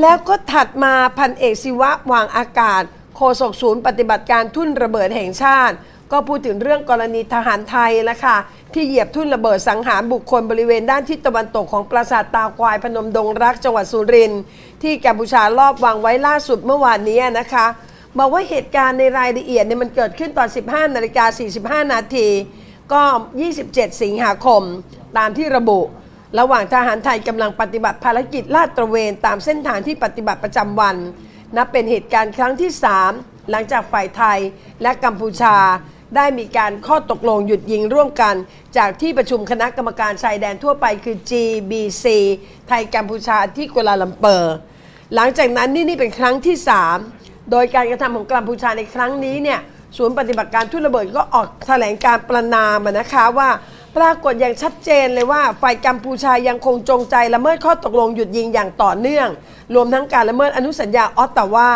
แล้วก็ถัดมาพันเอกศิวะวางอากาศ โฆษกศูนย์ปฏิบัติการทุ่นระเบิดแห่งชาติ ก็พูดถึงเรื่องกรณีทหารไทยนะคะที่เหยียบทุ่นระเบิดสังหารบุคคลบริเวณด้านทิศตะวันตกของปราสาทตาควายพนมดงรักจังหวัดสุรินทร์ที่กัมพูชารอบวางไว้ล่าสุดเมื่อวานนี้นะคะบอกว่าเหตุการณ์ในรายละเอียดเนี่ยมันเกิดขึ้นตอน 15นาฬิกา45 นาทีก็ 27 สิงหาคม ตามที่ระบุ ระหว่างทหารไทยกำลังปฏิบัติภารกิจลาดตระเวนตามเส้นทางที่ปฏิบัติประจำวัน นับเป็นเหตุการณ์ครั้งที่ 3 หลังจากฝ่ายไทยและกัมพูชา ได้มีการข้อตกลงหยุดยิงร่วมกัน จากที่ประชุมคณะกรรมการชายแดนทั่วไปคือ GBC ไทยกัมพูชาที่กัวลาลัมเปอร์ หลังจากนั้นนี่นี่เป็นครั้งที่ 3 โดยการกระทำของกัมพูชาในครั้งนี้เนี่ยศูนย์ปฏิบัติการทุ่นระเบิดก็ออกแถลงการประนามนะคะว่า ปรากฏอย่างชัดเจนเลยว่าฝ่ายกัมพูชายังคงจงใจละเมิดข้อตกลงหยุดยิงอย่างต่อเนื่อง รวมทั้งการละเมิดอนุสัญญาออตตาวา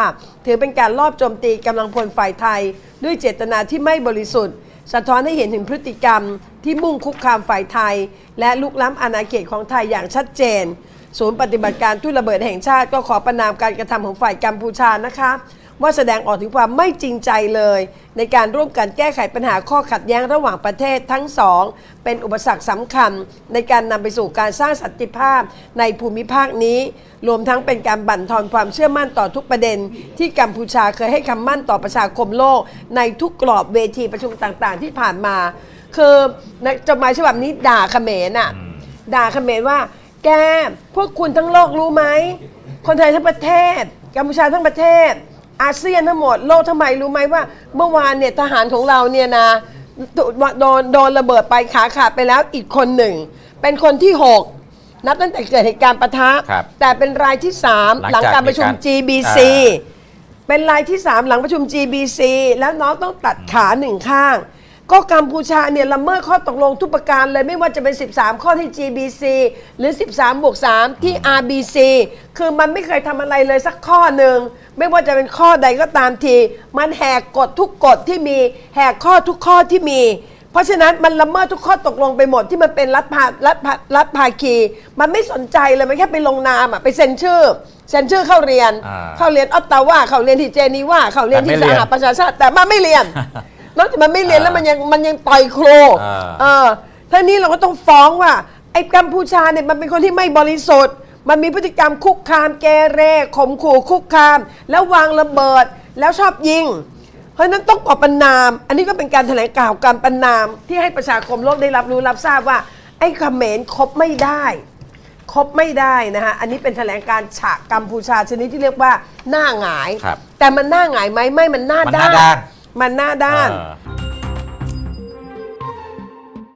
ถือเป็นการลอบโจมตีกำลังพลฝ่ายไทย ด้วยเจตนาที่ไม่บริสุทธิ์ สะท้อนให้เห็นถึงพฤติกรรมที่มุ่งคุกคามฝ่ายไทย และลุกล้ำอาณาเขตของไทยอย่างชัดเจน ศูนย์ปฏิบัติการทุ่นระเบิดแห่งชาติก็ขอประนามการกระทำของฝ่ายกัมพูชานะคะ ว่าแสดงออกถึงความไม่จริงใจเลย ในการร่วมกันแก้ไขปัญหาข้อขัดแย้งระหว่างประเทศทั้งสอง เป็นอุปสรรคสำคัญ ในการนำไปสู่การสร้างสันติภาพในภูมิภาคนี้ รวมทั้งเป็นการบั่นทอนความเชื่อมั่นต่อทุกประเด็น ที่กัมพูชาเคยให้คำมั่นต่อประชาคมโลก ในทุกกรอบเวทีประชุมต่างๆ ที่ผ่านมา คือในจดหมายฉบับนี้ด่าเขมรน่ะด่าเขมรว่า แกพวกคุณทั้งโลกรู้ไหมคนไทยทั้งประเทศกัมพูชาทั้งประเทศ อาเซียนทั้งหมดโลกทำไมรู้ไหมว่า เมื่อวานเนี่ยทหารของเราเนี่ยนะโดนโดนโดนระเบิดไปขาขาดไปแล้วอีกคนหนึ่ง เป็นคนที่ 6 นับตั้งแต่เกิดเหตุการณ์ปะทะ ครับแต่เป็นรายที่ 3 หหลัลังงจากการประชุม มีการ GBC อ่าเป็นรายที่ 3 หลังประชุม GBC แล้วน้องต้องตัดขาหนึ่งข้าง ก็กัมพูชาเนี่ยละเมิดข้อตกลงทุกประการเลยไม่ว่าจะเป็น 13 ข้อที่ GBC หรือ 13บวก3ที่ RBC คือมันไม่เคยทำอะไรเลยสักข้อหนึ่ง ไม่ว่าจะเป็นข้อใดก็ตามที มันแหกกฎทุกกฎที่มีแหกข้อทุกข้อที่มี เพราะฉะนั้นมันละเมิดทุกข้อตกลงไปหมดที่มันเป็นรัฐพารัฐพารัฐภาคี มันไม่สนใจเลยมันแค่ไปลงนามอะไปเซ็นชื่อเซ็นชื่อเข้าเรียน อ่าเข้าเรียนออตตาวาเข้าเรียนที่เจนีวาเข้าเรียนที่แต่ไม่สเรียน หประชาชาติแต่มันไม่เรียน นอกจากมันไม่เรียนแล้วอ่ามัมันยังมันยังต่อยครูอ่า เออท่านี้เราก็ต้องฟ้องว่า ไอ้กัมพูชาเนี่ยมันเป็นคนที่ไม่บริสุทธิ์ มันมีพฤติกรรมคุกคามเกเรข่มขู่คุกคาม แล้ววางระเบิดแล้วชอบยิง เพราะฉะนั้นต้องออกประนาม อันนี้ก็เป็นการแถลงข่าวการประนามที่ให้ประชาคมโลกได้รับรู้รับทราบว่า ไอ้เขมรคบไม่ได้คบไม่ได้นะฮะ อันนี้เป็นแถลงการฉากกัมพูชาชนิดที่เรียกว่าหน้าหงาย ครับแต่มันหน้าหงายไหมไม่มันหน้ามันหด้าน้าด้าน มันหน้าด้าน อ่า